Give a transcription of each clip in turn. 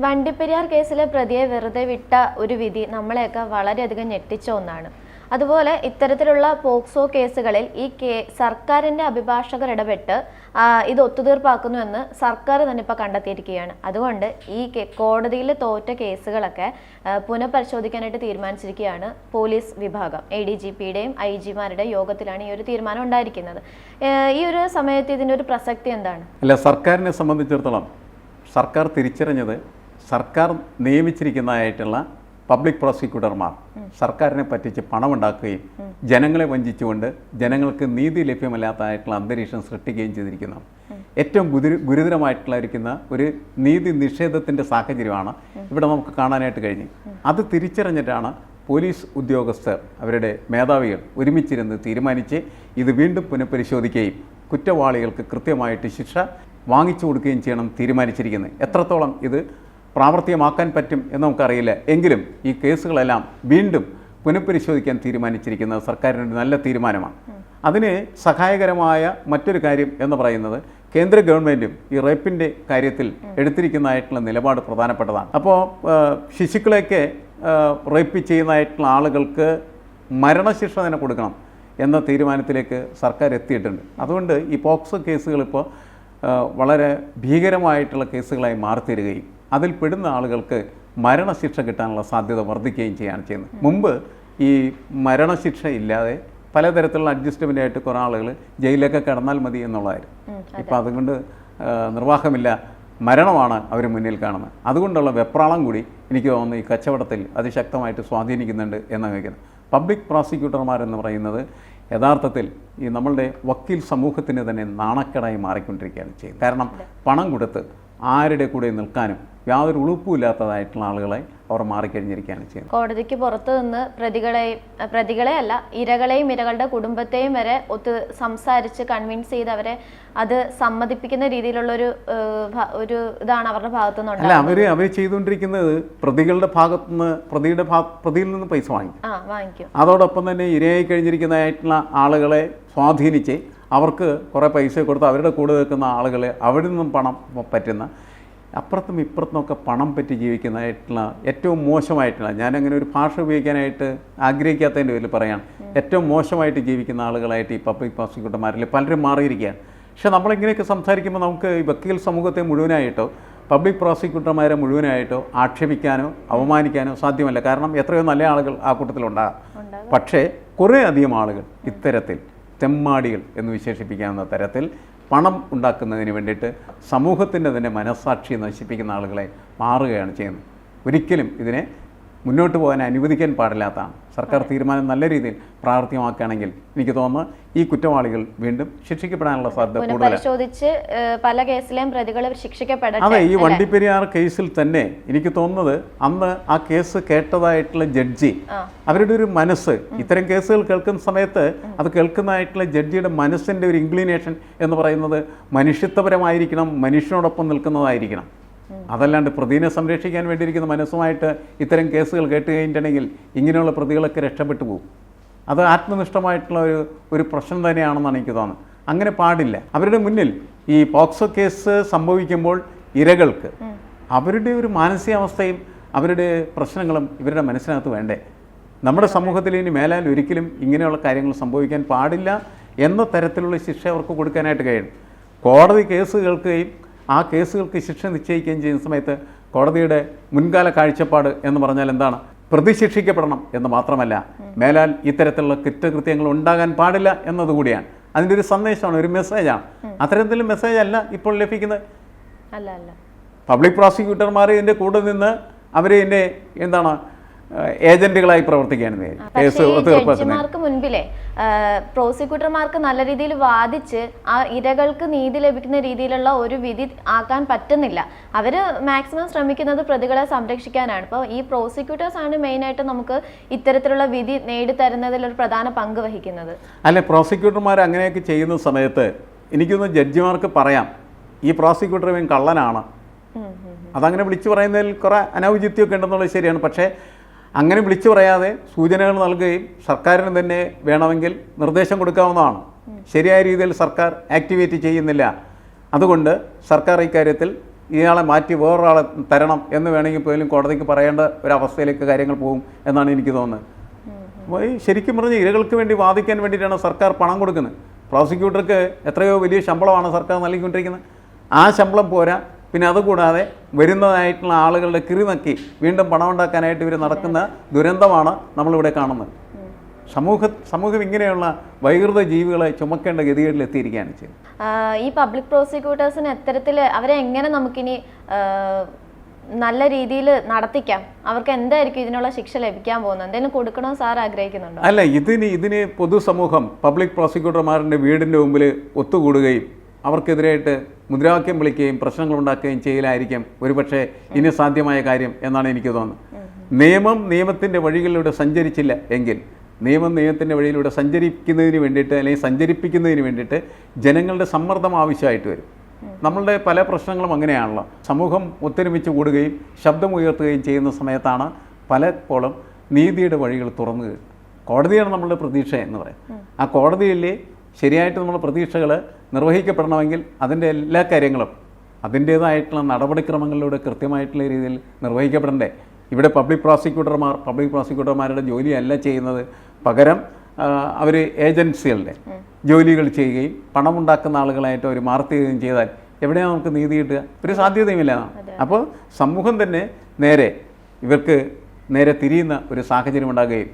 വണ്ടിപ്പെരിയാർ കേസിലെ പ്രതിയെ വെറുതെ വിട്ട ഒരു വിധി നമ്മളെയൊക്കെ വളരെയധികം ഞെട്ടിച്ച ഒന്നാണ്. അതുപോലെ ഇത്തരത്തിലുള്ള പോക്സോ കേസുകളിൽ ഈ കേ സർക്കാരിന്റെ അഭിഭാഷകർ ഇടപെട്ട് ഇത് ഒത്തുതീർപ്പാക്കുന്നുവെന്ന് സർക്കാർ തന്നെ ഇപ്പോൾ കണ്ടെത്തിയിരിക്കുകയാണ്. അതുകൊണ്ട് ഈ കോടതിയിൽ തോറ്റ കേസുകളൊക്കെ പുനഃപരിശോധിക്കാനായിട്ട് തീരുമാനിച്ചിരിക്കുകയാണ് പോലീസ് വിഭാഗം. എ ഡി ജി പിയുടെയും ഐ ജിമാരുടെ യോഗത്തിലാണ് ഈ ഒരു തീരുമാനം ഉണ്ടായിരിക്കുന്നത്. ഈ ഒരു സമയത്ത് ഇതിന്റെ ഒരു പ്രസക്തി എന്താണ്? അല്ല സർക്കാരിനെ സംബന്ധിച്ചിടത്തോളം സർക്കാർ തിരിച്ചറിഞ്ഞത് സർക്കാർ നിയമിച്ചിരിക്കുന്നതായിട്ടുള്ള പബ്ലിക് പ്രോസിക്യൂട്ടർമാർ സർക്കാരിനെ പറ്റിച്ച് പണമുണ്ടാക്കുകയും ജനങ്ങളെ വഞ്ചിച്ചുകൊണ്ട് ജനങ്ങൾക്ക് നീതി ലഭ്യമല്ലാത്തതായിട്ടുള്ള അന്തരീക്ഷം സൃഷ്ടിക്കുകയും ചെയ്തിരിക്കുന്നു. ഏറ്റവും ഗുരു ഒരു നീതി നിഷേധത്തിന്റെ സാഹചര്യമാണ് ഇവിടെ നമുക്ക് കാണാനായിട്ട് കഴിഞ്ഞു. അത് തിരിച്ചറിഞ്ഞിട്ടാണ് പോലീസ് ഉദ്യോഗസ്ഥർ അവരുടെ മേധാവികൾ ഒരുമിച്ചിരുന്ന് തീരുമാനിച്ച് ഇത് വീണ്ടും പുനഃപരിശോധിക്കുകയും കുറ്റവാളികൾക്ക് കൃത്യമായിട്ട് ശിക്ഷ വാങ്ങിച്ചു കൊടുക്കുകയും ചെയ്യണം തീരുമാനിച്ചിരിക്കുന്നത്. എത്രത്തോളം ഇത് പ്രാവർത്തികമാക്കാൻ പറ്റും എന്ന് നമുക്കറിയില്ല. എങ്കിലും ഈ കേസുകളെല്ലാം വീണ്ടും പുനഃപരിശോധിക്കാൻ തീരുമാനിച്ചിരിക്കുന്നത് സർക്കാരിന്റെ നല്ല തീരുമാനമാണ്. അതിന് സഹായകരമായ മറ്റൊരു കാര്യം എന്ന് പറയുന്നത് കേന്ദ്ര ഗവൺമെന്റും ഈ റേപ്പിന്റെ കാര്യത്തിൽ എടുത്തിരിക്കുന്നതായിട്ടുള്ള നിലപാട് പ്രധാനപ്പെട്ടതാണ്. അപ്പോൾ ശിശുക്കളെയൊക്കെ റേപ്പ് ചെയ്യുന്നതായിട്ടുള്ള ആളുകൾക്ക് മരണശിക്ഷ തന്നെ കൊടുക്കണം എന്ന തീരുമാനത്തിലേക്ക് സർക്കാർ എത്തിയിട്ടുണ്ട്. അതുകൊണ്ട് ഈ പോക്സോ കേസുകൾ ഇപ്പോൾ വളരെ ഭീകരമായിട്ടുള്ള കേസുകളായി മാറിത്തീരുകയും അതിൽ പെടുന്ന ആളുകൾക്ക് മരണശിക്ഷ കിട്ടാനുള്ള സാധ്യത വർദ്ധിക്കുകയും ചെയ്യാണ് ചെയ്യുന്നത്. മുമ്പ് ഈ മരണശിക്ഷ ഇല്ലാതെ പലതരത്തിലുള്ള അഡ്ജസ്റ്റ്മെന്റ് ആയിട്ട് കുറേ ആളുകൾ ജയിലിലൊക്കെ കിടന്നാൽ മതി എന്നുള്ളതായിരുന്നു. ഇപ്പം അതുകൊണ്ട് നിർവാഹമില്ല. മരണമാണ് അവർ മുന്നിൽ കാണുന്നത്. അതുകൊണ്ടുള്ള വെപ്രാളം കൂടി എനിക്ക് തോന്നുന്നു ഈ കച്ചവടത്തിൽ അതിശക്തമായിട്ട് സ്വാധീനിക്കുന്നുണ്ട് എന്ന് വയ്ക്കുന്നത് പബ്ലിക് പ്രോസിക്യൂട്ടർമാരെന്ന് പറയുന്നത് യഥാർത്ഥത്തിൽ ഈ നമ്മളുടെ വക്കീൽ സമൂഹത്തിന് തന്നെ നാണക്കേടായി മാറിക്കൊണ്ടിരിക്കുകയാണ് ചെയ്യുന്നത്. കാരണം പണം കൊടുത്ത് ആരുടെ കൂടെ നിൽക്കാനും യാതൊരു ഉളുപ്പുമില്ലാത്തതായിട്ടുള്ള ആളുകളെ അവർ മാറിക്കഴിഞ്ഞിരിക്കുകയാണ് ചെയ്യുന്നത്. കോടതിക്ക് പുറത്തു നിന്ന് പ്രതികളെയും പ്രതികളെ അല്ല ഇരകളെയും ഇരകളുടെ കുടുംബത്തെയും വരെ ഒത്ത് സംസാരിച്ച് കൺവിൻസ് ചെയ്ത് അവരെ അത് സമ്മതിപ്പിക്കുന്ന രീതിയിലുള്ള ഒരു ഒരു ഇതാണ് അവരുടെ ഭാഗത്തു നിന്ന് അല്ല അവർ അവർ അവർ ചെയ്തുകൊണ്ടിരിക്കുന്നത് പ്രതികളുടെ ഭാഗത്തുനിന്ന് പ്രതിയുടെ പ്രതിയിൽ നിന്ന് പൈസ വാങ്ങിക്കും. അതോടൊപ്പം തന്നെ ഇരയായി കഴിഞ്ഞിരിക്കുന്നതായിട്ടുള്ള ആളുകളെ സ്വാധീനിച്ച് അവർക്ക് കുറേ പൈസ കൊടുത്ത് അവരുടെ കൂടെ നിൽക്കുന്ന ആളുകളെ അവിടെ നിന്നും പണം പറ്റുന്ന അപ്പുറത്തും ഇപ്പുറത്തുമൊക്കെ പണം പറ്റി ജീവിക്കുന്നതായിട്ടുള്ള ഏറ്റവും മോശമായിട്ടുള്ള ഞാനങ്ങനെ ഒരു ഭാഷ ഉപയോഗിക്കാനായിട്ട് ആഗ്രഹിക്കാത്തതിന്റെ പേരിൽ പറയാം ഏറ്റവും മോശമായിട്ട് ജീവിക്കുന്ന ആളുകളായിട്ട് ഈ പബ്ലിക് പ്രോസിക്യൂട്ടർമാരിൽ പലരും മാറിയിരിക്കുകയാണ്. പക്ഷെ നമ്മളിങ്ങനെയൊക്കെ സംസാരിക്കുമ്പോൾ നമുക്ക് ഈ വക്കീൽ സമൂഹത്തെ മുഴുവനായിട്ടോ പബ്ലിക് പ്രോസിക്യൂട്ടർമാരെ മുഴുവനായിട്ടോ ആക്ഷേപിക്കാനോ അവമാനിക്കാനോ സാധ്യമല്ല. കാരണം എത്രയോ നല്ല ആളുകൾ ആ കൂട്ടത്തിലുണ്ടാകാം. പക്ഷേ കുറേ അധികം ആളുകൾ ഇത്തരത്തിൽ തെമ്മാടികൾ എന്ന് വിശേഷിപ്പിക്കാവുന്ന തരത്തിൽ പണം ഉണ്ടാക്കുന്നതിന് വേണ്ടിയിട്ട് സമൂഹത്തിന്റെ തന്നെ മനസ്സാക്ഷി നശിപ്പിക്കുന്ന ആളുകളെ മാറുകയാണ് ചെയ്യുന്നത്. ഒരിക്കലും ഇതിനെ മുന്നോട്ട് പോകാൻ അനുവദിക്കാൻ പാടില്ലാത്തതാണ്. സർക്കാർ തീരുമാനം നല്ല രീതിയിൽ പ്രാവർത്തികമാക്കുകയാണെങ്കിൽ എനിക്ക് തോന്നുന്നു ഈ കുറ്റവാളികൾ വീണ്ടും ശിക്ഷിക്കപ്പെടാനുള്ള സാധ്യത കൂടുതലാണ്. പല കേസിലെയും പ്രതികൾ ശിക്ഷിക്കപ്പെടാം അതെ ഈ വണ്ടിപ്പെരിയാർ കേസിൽ തന്നെ എനിക്ക് തോന്നുന്നത് അന്ന് ആ കേസ് കേട്ടതായിട്ടുള്ള ജഡ്ജി അവരുടെ ഒരു മനസ്സ് ഇത്തരം കേസുകൾ കേൾക്കുന്ന സമയത്ത് അത് കേൾക്കുന്നതായിട്ടുള്ള ജഡ്ജിയുടെ മനസ്സിന്റെ ഒരു ഇൻക്ലിനേഷൻ എന്ന് പറയുന്നത് മനുഷ്യത്വപരമായിരിക്കണം മനുഷ്യനോടൊപ്പം നിൽക്കുന്നതായിരിക്കണം. അതല്ലാണ്ട് പ്രതിനെ സംരക്ഷിക്കാൻ വേണ്ടിയിരിക്കുന്ന മനസ്സുമായിട്ട് ഇത്തരം കേസുകൾ കേട്ട് കഴിഞ്ഞിട്ടുണ്ടെങ്കിൽ ഇങ്ങനെയുള്ള പ്രതികളൊക്കെ രക്ഷപ്പെട്ടു പോകും. അത് ആത്മനിഷ്ഠമായിട്ടുള്ള ഒരു ഒരു പ്രശ്നം തന്നെയാണെന്നാണ് എനിക്ക് തോന്നുന്നത്. അങ്ങനെ പാടില്ല. അവരുടെ മുന്നിൽ ഈ പോക്സോ കേസ് സംഭവിക്കുമ്പോൾ ഇരകൾക്ക് അവരുടെ ഒരു മാനസികാവസ്ഥയും അവരുടെ പ്രശ്നങ്ങളും ഇവരുടെ മനസ്സിനകത്ത് വേണ്ടേ? നമ്മുടെ സമൂഹത്തിൽ ഇനി മേലാൽ ഒരിക്കലും ഇങ്ങനെയുള്ള കാര്യങ്ങൾ സംഭവിക്കാൻ പാടില്ല എന്ന തരത്തിലുള്ള ശിക്ഷ അവർക്ക് കൊടുക്കാനായിട്ട് കഴിയും കോടതി കേസ് കേൾക്കുകയും ആ കേസുകൾക്ക് ശിക്ഷ നിശ്ചയിക്കുകയും ചെയ്യുന്ന സമയത്ത് കോടതിയുടെ മുൻകാല കാഴ്ചപ്പാട് എന്ന് പറഞ്ഞാൽ എന്താണ്? പ്രതിശിക്ഷിക്കപ്പെടണം എന്ന് മാത്രമല്ല മേലാൽ ഇത്തരത്തിലുള്ള കുറ്റകൃത്യങ്ങൾ ഉണ്ടാകാൻ പാടില്ല എന്നതുകൂടിയാണ്. അതിന്റെ ഒരു സന്ദേശമാണ് ഒരു മെസ്സേജാണ്. അത്തരത്തിലുള്ള മെസ്സേജ് അല്ല ഇപ്പോൾ ലഭിക്കുന്നത്. അല്ല അല്ല. പബ്ലിക് പ്രോസിക്യൂട്ടർമാർ ഇതിന്റെ കൂടെ നിന്ന് അവരെ ഇതിന്റെ എന്താണ് ഏജന്റുകളായി പ്രവർത്തിക്കാനും കേസ് ജഡ്ജിമാർക്ക് മുൻപിലെ പ്രോസിക്യൂട്ടർമാർക്ക് നല്ല രീതിയിൽ വാദിച്ച് ആ ഇരകൾക്ക് നീതി ലഭിക്കുന്ന രീതിയിലുള്ള ഒരു വിധി ആക്കാൻ പറ്റുന്നില്ല. അവർ മാക്സിമം ശ്രമിക്കുന്നത് പ്രതികളെ സംരക്ഷിക്കാനാണ്. ഇപ്പോൾ ഈ പ്രോസിക്യൂട്ടേഴ്സ് ആണ് മെയിനായിട്ട് നമുക്ക് ഇത്തരത്തിലുള്ള വിധി നേടിത്തരുന്നതിൽ ഒരു പ്രധാന പങ്ക് വഹിക്കുന്നത്. അല്ലെ പ്രോസിക്യൂട്ടർമാർ അങ്ങനെയൊക്കെ ചെയ്യുന്ന സമയത്ത് എനിക്കൊന്ന് ജഡ്ജിമാർക്ക് പറയാം. ഈ പ്രോസിക്യൂട്ടർ ഇവൻ കള്ളനാണ്. അതങ്ങനെ വിളിച്ചു പറയുന്നതിൽ കുറേ അനൗചിത്യമൊക്കെ ഉണ്ടെന്നുള്ളത് ശരിയാണ്. പക്ഷേ അങ്ങനെ വിളിച്ചു പറയാതെ സൂചനകൾ നൽകുകയും സർക്കാരിന് തന്നെ വേണമെങ്കിൽ നിർദ്ദേശം കൊടുക്കാവുന്നതാണ്. ശരിയായ രീതിയിൽ സർക്കാർ ആക്ടിവേറ്റ് ചെയ്യുന്നില്ല. അതുകൊണ്ട് സർക്കാർ ഇക്കാര്യത്തിൽ ഇയാളെ മാറ്റി വേറൊരാളെ തരണം എന്ന് വേണമെങ്കിൽ പോലും കോടതിക്ക് പറയേണ്ട ഒരു അവസ്ഥയിലേക്ക് കാര്യങ്ങൾ പോകും എന്നാണ് എനിക്ക് തോന്നുന്നത്. ശരിക്കും പറഞ്ഞ ഇരകൾക്ക് വേണ്ടി വാദിക്കാൻ വേണ്ടിയിട്ടാണ് സർക്കാർ പണം കൊടുക്കുന്നത്. പ്രോസിക്യൂട്ടർക്ക് എത്രയോ വലിയ ശമ്പളമാണ് സർക്കാർ നൽകിക്കൊണ്ടിരിക്കുന്നത്. ആ ശമ്പളം പോരാ. പിന്നെ അതുകൂടാതെ വരുന്നതായിട്ടുള്ള ആളുകളുടെ കിറി നക്കി വീണ്ടും പണം ഉണ്ടാക്കാനായിട്ട് ഇവർ നടക്കുന്ന ദുരന്തമാണ് നമ്മളിവിടെ കാണുന്നത്. സമൂഹ സമൂഹം ഇങ്ങനെയുള്ള വൈകൃത ജീവികളെ ചുമക്കേണ്ട ഗതികളിൽ എത്തിയിരിക്കുകയാണ് ചെയ്യുന്നത് ഈ പബ്ലിക് പ്രോസിക്യൂട്ടേഴ്സിന് എത്തരത്തിൽ അവരെ എങ്ങനെ നമുക്കിനി നല്ല രീതിയിൽ നടത്തിക്കാം? അവർക്ക് എന്തായിരിക്കും ഇതിനുള്ള ശിക്ഷ ലഭിക്കാൻ പോകുന്നത്? എന്തെങ്കിലും കൊടുക്കണമെന്ന് സാർ ആഗ്രഹിക്കുന്നുണ്ടോ? അല്ല ഇതിന് ഇതിന് പൊതുസമൂഹം പബ്ലിക് പ്രോസിക്യൂട്ടർമാരുടെ വീടിന്റെ മുമ്പിൽ ഒത്തുകൂടുകയും അവർക്കെതിരായിട്ട് മുദ്രാവാക്യം വിളിക്കുകയും പ്രശ്നങ്ങൾ ഉണ്ടാക്കുകയും ചെയ്യലായിരിക്കും ഒരുപക്ഷെ ഇനി സാധ്യമായ കാര്യം എന്നാണ് എനിക്ക് തോന്നുന്നത്. നിയമം നിയമത്തിന്റെ വഴികളിലൂടെ സഞ്ചരിച്ചില്ല എങ്കിൽ നിയമം നിയമത്തിന്റെ വഴിയിലൂടെ സഞ്ചരിക്കുന്നതിന് വേണ്ടിയിട്ട് അല്ലെങ്കിൽ സഞ്ചരിപ്പിക്കുന്നതിന് വേണ്ടിയിട്ട് ജനങ്ങളുടെ സമ്മർദ്ദം ആവശ്യമായിട്ട് വരും. നമ്മളുടെ പല പ്രശ്നങ്ങളും അങ്ങനെയാണല്ലോ. സമൂഹം ഒത്തൊരുമിച്ച് കൂടുകയും ശബ്ദമുയർത്തുകയും ചെയ്യുന്ന സമയത്താണ് പലപ്പോഴും നീതിയുടെ വഴികൾ തുറന്നു. കോടതിയാണ് നമ്മളുടെ പ്രതീക്ഷ എന്ന് പറയും ആ കോടതിയിൽ ശരിയായിട്ട് നമ്മൾ പ്രതീക്ഷകൾ നിർവഹിക്കപ്പെടണമെങ്കിൽ അതിന്റെ എല്ലാ കാര്യങ്ങളും അതിന്റേതായിട്ടുള്ള നടപടിക്രമങ്ങളിലൂടെ കൃത്യമായിട്ടുള്ള രീതിയിൽ നിർവഹിക്കപ്പെടണ്ടേ. ഇവിടെ പബ്ലിക് പ്രോസിക്യൂട്ടർമാർ പബ്ലിക് പ്രോസിക്യൂട്ടർമാരുടെ ജോലിയല്ല ചെയ്യുന്നത്. പകരം അവർ ഏജൻസികളുടെ ജോലികൾ ചെയ്യുകയും പണമുണ്ടാക്കുന്ന ആളുകളായിട്ട് അവർ മാർത്തുകയും ചെയ്താൽ എവിടെയാണ് നമുക്ക് നീതി കിട്ടുക? ഒരു സാധ്യതയുമില്ല അപ്പോൾ സമൂഹം തന്നെ നേരെ ഇവർക്ക് നേരെ തിരിയുന്ന ഒരു സാഹചര്യം ഉണ്ടാകുകയും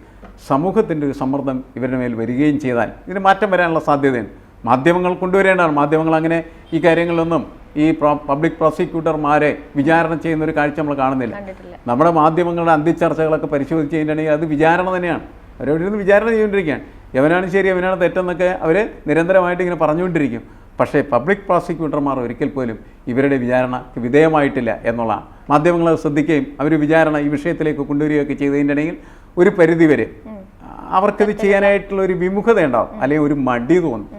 സമൂഹത്തിന്റെ ഒരു സമ്മർദ്ദം ഇവരുടെ മേൽ വരികയും ചെയ്താൽ ഇതിന് മാറ്റം വരാനുള്ള സാധ്യതയുണ്ട്. മാധ്യമങ്ങൾ കൊണ്ടുവരേണ്ടതാണ്. മാധ്യമങ്ങൾ അങ്ങനെ ഈ കാര്യങ്ങളിലൊന്നും ഈ പബ്ലിക് പ്രോസിക്യൂട്ടർമാരെ വിചാരണ ചെയ്യുന്ന ഒരു കാഴ്ച നമ്മൾ കാണുന്നില്ല. നമ്മുടെ മാധ്യമങ്ങളുടെ അന്തിച്ചർച്ചകളൊക്കെ പരിശോധിച്ച് കഴിഞ്ഞിട്ടുണ്ടെങ്കിൽ അത് വിചാരണ തന്നെയാണ്. അവരവിടെ ഇരുന്ന് വിചാരണ ചെയ്തുകൊണ്ടിരിക്കുകയാണ്. എവനാണ് ശരി എവനാണ് തെറ്റെന്നൊക്കെ അവർ നിരന്തരമായിട്ട് ഇങ്ങനെ പറഞ്ഞുകൊണ്ടിരിക്കും. പക്ഷേ പബ്ലിക് പ്രോസിക്യൂട്ടർമാർ ഒരിക്കൽ പോലും ഇവരുടെ വിചാരണക്ക് വിധേയമായിട്ടില്ല എന്നുള്ള മാധ്യമങ്ങളെ ശ്രദ്ധിക്കുകയും അവർ വിചാരണ ഈ വിഷയത്തിലേക്ക് കൊണ്ടുവരികയൊക്കെ ചെയ്തതിന്റെണെങ്കിൽ ഒരു പരിധിവരെ അവർക്കത് ചെയ്യാനായിട്ടുള്ള ഒരു വിമുഖത ഉണ്ടാവും. അല്ലെങ്കിൽ ഒരു മടി തോന്നും.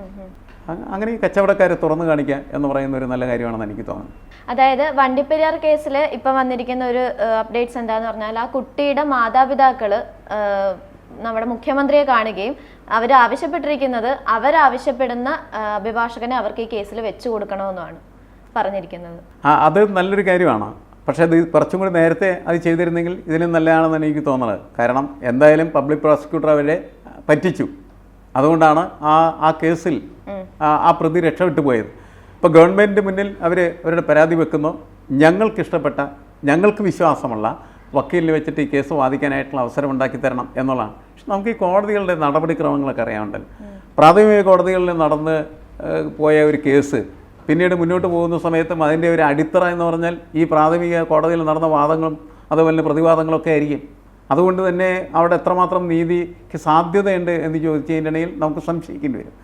അങ്ങനെ ഈ കച്ചവടക്കാരെ തുറന്നു കാണിക്കുക എന്ന് പറയുന്ന ഒരു നല്ല കാര്യമാണെന്ന് എനിക്ക് തോന്നുന്നു. അതായത് വണ്ടിപ്പെരിയാർ കേസിൽ ഇപ്പം വന്നിരിക്കുന്ന ഒരു അപ്ഡേറ്റ്സ് എന്താന്ന് പറഞ്ഞാൽ ആ കുട്ടിയുടെ മാതാപിതാക്കൾ നമ്മുടെ മുഖ്യമന്ത്രിയെ കാണുകയും അവർ ആവശ്യപ്പെട്ടിരിക്കുന്നത് അവരാവശ്യപ്പെടുന്ന അഭിഭാഷകനെ അവർക്ക് ഈ കേസിൽ വെച്ചു കൊടുക്കണമെന്നാണ് പറഞ്ഞിരിക്കുന്നത്. അത് നല്ലൊരു കാര്യമാണ്. പക്ഷേ അത് കുറച്ചും കൂടി നേരത്തെ അത് ചെയ്തിരുന്നെങ്കിൽ ഇതിലും നല്ലതാണെന്നാണ് എനിക്ക് തോന്നുന്നത്. കാരണം എന്തായാലും പബ്ലിക് പ്രോസിക്യൂട്ടർ അവരെ പറ്റിച്ചു. അതുകൊണ്ടാണ് ആ ആ കേസിൽ ആ പ്രതി രക്ഷപ്പെട്ടു പോയത്. ഇപ്പോൾ ഗവൺമെന്റ് മുന്നിൽ അവർ അവരുടെ പരാതി വെക്കുന്നു. ഞങ്ങൾക്കിഷ്ടപ്പെട്ട ഞങ്ങൾക്ക് വിശ്വാസമുള്ള വക്കീലിനെ വെച്ചിട്ട് ഈ കേസ് വാദിക്കാനായിട്ടുള്ള അവസരം ഉണ്ടാക്കി തരണം എന്നുള്ളതാണ്. പക്ഷെ നമുക്ക് ഈ കോടതികളുടെ നടപടിക്രമങ്ങളൊക്കെ അറിയാമുണ്ടല്ലോ പ്രാഥമിക കോടതികളിൽ നടന്ന് പോയ ഒരു കേസ് പിന്നീട് മുന്നോട്ട് പോകുന്ന സമയത്തും അതിന്റെ ഒരു അടിത്തറ എന്ന് പറഞ്ഞാൽ ഈ പ്രാഥമിക കോടതിയിൽ നടന്ന വാദങ്ങളും അതുപോലെ പ്രതിവാദങ്ങളൊക്കെ ആയിരിക്കും. അതുകൊണ്ട് തന്നെ അവിടെ എത്രമാത്രം നീതിക്ക് സാധ്യതയുണ്ട് എന്ന് ചോദിച്ചു കഴിഞ്ഞിട്ടുണ്ടെങ്കിൽ നമുക്ക് സംശയിക്കേണ്ടി വരും.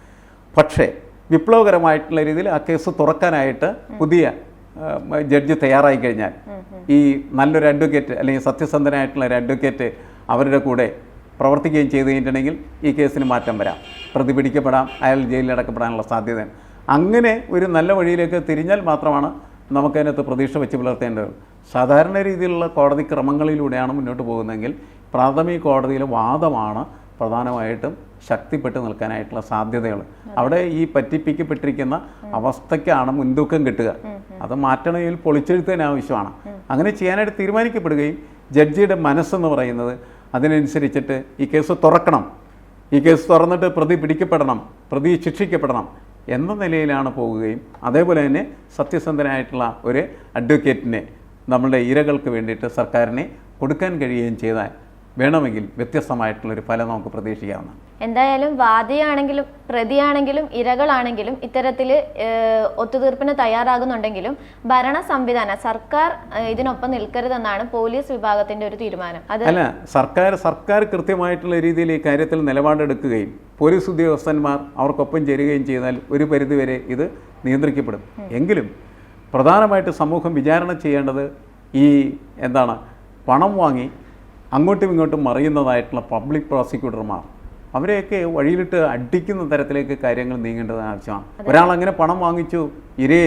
പക്ഷേ വിപ്ലവകരമായിട്ടുള്ള രീതിയിൽ ആ കേസ് തുറക്കാനായിട്ട് പുതിയ ജഡ്ജ് തയ്യാറായി കഴിഞ്ഞാൽ ഈ നല്ലൊരു അഡ്വക്കേറ്റ് അല്ലെങ്കിൽ സത്യസന്ധനായിട്ടുള്ള ഒരു അഡ്വക്കേറ്റ് അവരുടെ കൂടെ പ്രവർത്തിക്കുകയും ചെയ്തു കഴിഞ്ഞിട്ടുണ്ടെങ്കിൽ ഈ കേസിന് മാറ്റം വരാം. പ്രതി പിടിക്കപ്പെടാം അയാൾ ജയിലിൽ അടക്കപ്പെടാനുള്ള സാധ്യതയാണ് അങ്ങനെ ഒരു നല്ല വഴിയിലേക്ക് തിരിഞ്ഞാൽ മാത്രമാണ് നമുക്കതിനകത്ത് പ്രതീക്ഷ വെച്ച് പുലർത്തേണ്ടത്. സാധാരണ രീതിയിലുള്ള കോടതി ക്രമങ്ങളിലൂടെയാണ് മുന്നോട്ട് പോകുന്നതെങ്കിൽ പ്രാഥമിക കോടതിയിലെ വാദമാണ് പ്രധാനമായിട്ടും ശക്തിപ്പെട്ട് നിൽക്കാനായിട്ടുള്ള സാധ്യതകൾ. അവിടെ ഈ പറ്റിപ്പിക്കപ്പെട്ടിരിക്കുന്ന അവസ്ഥയ്ക്കാണ് മുൻതൂക്കം കിട്ടുക. അത് മാറ്റണമെങ്കിൽ പൊളിച്ചെഴുത്തതിന് ആവശ്യമാണ്. അങ്ങനെ ചെയ്യാനായിട്ട് തീരുമാനിക്കപ്പെടുകയും ജഡ്ജിയുടെ മനസ്സെന്ന് പറയുന്നത് അതിനനുസരിച്ചിട്ട് ഈ കേസ് തുറക്കണം. ഈ കേസ് തുറന്നിട്ട് പ്രതി പിടിക്കപ്പെടണം പ്രതി ശിക്ഷിക്കപ്പെടണം. എന്ന നിലയിലാണ് പോകുകയും അതേപോലെ തന്നെ സത്യസന്ധനായിട്ടുള്ള ഒരു അഡ്വക്കേറ്റിനെ നമ്മളുടെ ഇരകൾക്ക് വേണ്ടിയിട്ട് സർക്കാരിനെ കൊടുക്കാൻ കഴിയുകയും ചെയ്താൽ വേണമെങ്കിൽ വ്യത്യസ്തമായിട്ടുള്ളൊരു ഫലം നമുക്ക് പ്രതീക്ഷിക്കാവുന്നതാണ്. എന്തായാലും വാദിയാണെങ്കിലും പ്രതിയാണെങ്കിലും ഇരകളാണെങ്കിലും ഇത്തരത്തിൽ ഒത്തുതീർപ്പിന് തയ്യാറാകുന്നുണ്ടെങ്കിലും ഭരണ സംവിധാനം സർക്കാർ ഇതിനൊപ്പം നിൽക്കരുതെന്നാണ് പോലീസ് വിഭാഗത്തിന്റെ ഒരു തീരുമാനം. അല്ല സർക്കാർ സർക്കാർ കൃത്യമായിട്ടുള്ള രീതിയിൽ ഈ കാര്യത്തിൽ നിലപാടെടുക്കുകയും പോലീസ് ഉദ്യോഗസ്ഥന്മാർ അവർക്കൊപ്പം ചേരുകയും ചെയ്താൽ ഒരു പരിധിവരെ ഇത് നിയന്ത്രിക്കപ്പെടും. എങ്കിലും പ്രധാനമായിട്ട് സമൂഹം വിചാരണ ചെയ്യേണ്ടത് ഈ എന്താണ് പണം വാങ്ങി അങ്ങോട്ടും ഇങ്ങോട്ടും മറിയുന്നതായിട്ടുള്ള പബ്ലിക് പ്രോസിക്യൂട്ടർമാർ. അവരെയൊക്കെ വഴിയിലിട്ട് അടിക്കുന്ന തരത്തിലേക്ക് കാര്യങ്ങൾ നീങ്ങേണ്ടത് ആവശ്യമാണ് ഒരാൾ അങ്ങനെ പണം വാങ്ങിച്ചു ഇരേ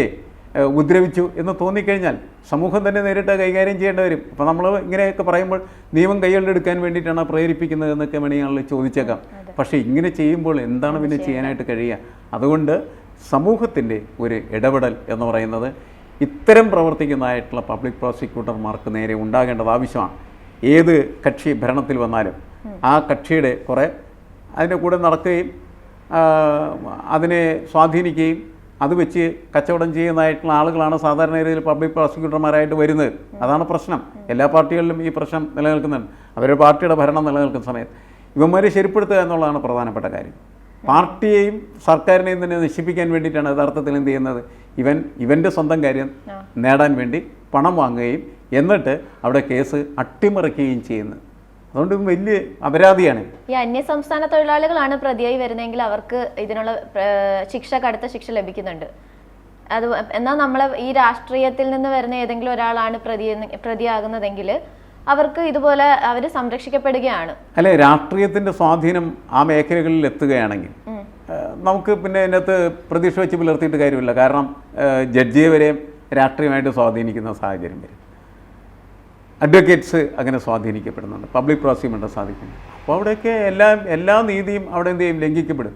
ഉദ്രവിച്ചു ഉപദ്രവിച്ചു എന്ന് തോന്നിക്കഴിഞ്ഞാൽ സമൂഹം തന്നെ നേരിട്ട് കൈകാര്യം ചെയ്യേണ്ടി വരും. അപ്പോൾ നമ്മൾ ഇങ്ങനെയൊക്കെ പറയുമ്പോൾ നിയമം കൈകളിലെടുക്കാൻ വേണ്ടിയിട്ടാണ് പ്രേരിപ്പിക്കുന്നത് എന്നൊക്കെ വേണമെങ്കിൽ ചോദിച്ചേക്കാം. പക്ഷേ ഇങ്ങനെ ചെയ്യുമ്പോൾ എന്താണ് പിന്നെ ചെയ്യാനായിട്ട് കഴിയുക? അതുകൊണ്ട് സമൂഹത്തിന്റെ ഒരു ഇടപെടൽ എന്ന് പറയുന്നത് ഇത്തരം പ്രവർത്തിക്കുന്നതായിട്ടുള്ള പബ്ലിക് പ്രോസിക്യൂട്ടർമാർക്ക് നേരെ ഉണ്ടാകേണ്ടത് ആവശ്യമാണ്. ഏത് കക്ഷി ഭരണത്തിൽ വന്നാലും ആ കക്ഷിയുടെ കുറേ അതിന്റെ കൂടെ നടക്കുകയും അതിനെ സ്വാധീനിക്കുകയും അത് വെച്ച് കച്ചവടം ചെയ്യുന്നതായിട്ടുള്ള ആളുകളാണ് സാധാരണ രീതിയിൽ പബ്ലിക് പ്രോസിക്യൂട്ടർമാരായിട്ട് വരുന്നത്. അതാണ് പ്രശ്നം. എല്ലാ പാർട്ടികളിലും ഈ പ്രശ്നം നിലനിൽക്കുന്നുണ്ട്. അവരുടെ പാർട്ടിയുടെ ഭരണം നിലനിൽക്കുന്ന സമയത്ത്. ഇവന്മാരെ ശരിപ്പെടുത്തുക എന്നുള്ളതാണ് പ്രധാനപ്പെട്ട കാര്യം. പാർട്ടിയെയും സർക്കാരിനെയും തന്നെ നശിപ്പിക്കാൻ വേണ്ടിയിട്ടാണ് യഥാർത്ഥത്തിൽ എന്ത് ചെയ്യുന്നത്? ഇവൻ ഇവന്റെ സ്വന്തം കാര്യം നേടാൻ വേണ്ടി പണം വാങ്ങുകയും എന്നിട്ട് അവിടെ കേസ് അട്ടിമറിക്കുകയും ചെയ്യുന്നത് അതുകൊണ്ട് വലിയ അപരാധിയാണ്. ഈ അന്യ സംസ്ഥാന തൊഴിലാളികളാണ് പ്രതിയായി വരുന്നതെങ്കിൽ അവർക്ക് ഇതിനുള്ള ശിക്ഷ കടുത്ത ശിക്ഷ ലഭിക്കുന്നുണ്ട്. അത് എന്നാൽ നമ്മൾ ഈ രാഷ്ട്രീയത്തിൽ നിന്ന് വരുന്ന ഏതെങ്കിലും ഒരാളാണ് പ്രതി പ്രതിയാകുന്നതെങ്കിൽ അവർക്ക് ഇതുപോലെ അവർ സംരക്ഷിക്കപ്പെടുകയാണ്. അല്ലെ രാഷ്ട്രീയത്തിന്റെ സ്വാധീനം ആ മേഖലകളിൽ എത്തുകയാണെങ്കിൽ നമുക്ക് പിന്നെ ഇതിനകത്ത് പ്രതീക്ഷ വെച്ച് പുലർത്തിയിട്ട് കാര്യമില്ല. കാരണം ജഡ്ജിയെ വരെയും രാഷ്ട്രീയമായിട്ട് സ്വാധീനിക്കുന്ന സാഹചര്യം വരും. അഡ്വക്കേറ്റ്സ് അങ്ങനെ സ്വാധീനിക്കപ്പെടുന്നുണ്ട്. പബ്ലിക് പ്രോസിക്യൂട്ടർ സാധിക്കുന്നു അപ്പോൾ അവിടെയൊക്കെ എല്ലാ എല്ലാ നീതിയും അവിടെ എന്ത് ചെയ്യും? ലംഘിക്കപ്പെടും.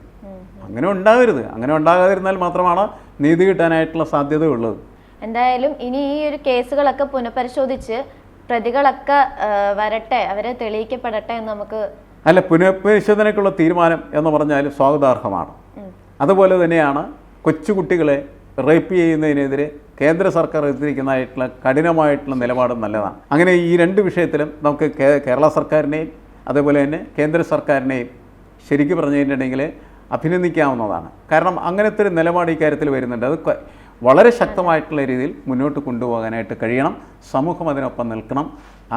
അങ്ങനെ ഉണ്ടാകരുത്. അങ്ങനെ ഉണ്ടാകാതിരുന്നാൽ മാത്രമാണ് നീതി കിട്ടാനായിട്ടുള്ള സാധ്യത ഉള്ളത് എന്തായാലും ഇനി ഈ ഒരു കേസുകളൊക്കെ പുനഃപരിശോധിച്ച് പ്രതികളൊക്കെ വരട്ടെ അവരെ തെളിയിക്കപ്പെടട്ടെ എന്ന് നമുക്ക് അല്ല പുനഃപരിശോധനയ്ക്കുള്ള തീരുമാനം എന്ന് പറഞ്ഞാൽ സ്വാഗതാർഹമാണ്. അതുപോലെ തന്നെയാണ് കൊച്ചുകുട്ടികളെ റേപ്പ് ചെയ്യുന്നതിനെതിരെ കേന്ദ്ര സർക്കാർ എടുത്തിരിക്കുന്നതായിട്ടുള്ള കഠിനമായിട്ടുള്ള നിലപാട് നല്ലതാണ്. അങ്ങനെ ഈ രണ്ട് വിഷയത്തിലും നമുക്ക് കേരള സർക്കാരിനെയും അതേപോലെ തന്നെ കേന്ദ്ര സർക്കാരിനെയും ശരിക്കും പറഞ്ഞു കഴിഞ്ഞിട്ടുണ്ടെങ്കിൽ അഭിനന്ദിക്കാവുന്നതാണ്. കാരണം അങ്ങനത്തെ ഒരു നിലപാട് ഈ കാര്യത്തിൽ വരുന്നുണ്ട്. അത് വളരെ ശക്തമായിട്ടുള്ള രീതിയിൽ മുന്നോട്ട് കൊണ്ടുപോകാനായിട്ട് കഴിയണം. സമൂഹം അതിനൊപ്പം നിൽക്കണം.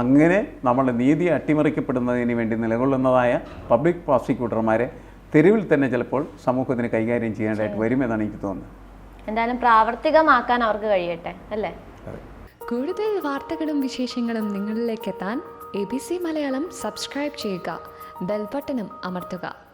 അങ്ങനെ നമ്മളുടെ നീതി അട്ടിമറിക്കപ്പെടുന്നതിന് വേണ്ടി നിലകൊള്ളുന്നതായ പബ്ലിക് പ്രോസിക്യൂട്ടർമാരെ തെരുവിൽ തന്നെ ചിലപ്പോൾ സമൂഹത്തിന് കൈകാര്യം ചെയ്യേണ്ടതായിട്ട് വരുമെന്നാണ് എനിക്ക് തോന്നുന്നത്. എന്തായാലും പ്രാവർത്തികമാക്കാൻ അവർക്ക് കഴിയട്ടെ അല്ലേ? കൂടുതൽ വാർത്തകളും വിശേഷങ്ങളും നിങ്ങളിലേക്ക് എത്താൻ A B C Malayalam subscribe ചെയ്യുക ബെൽബട്ടനും അമർത്തുക.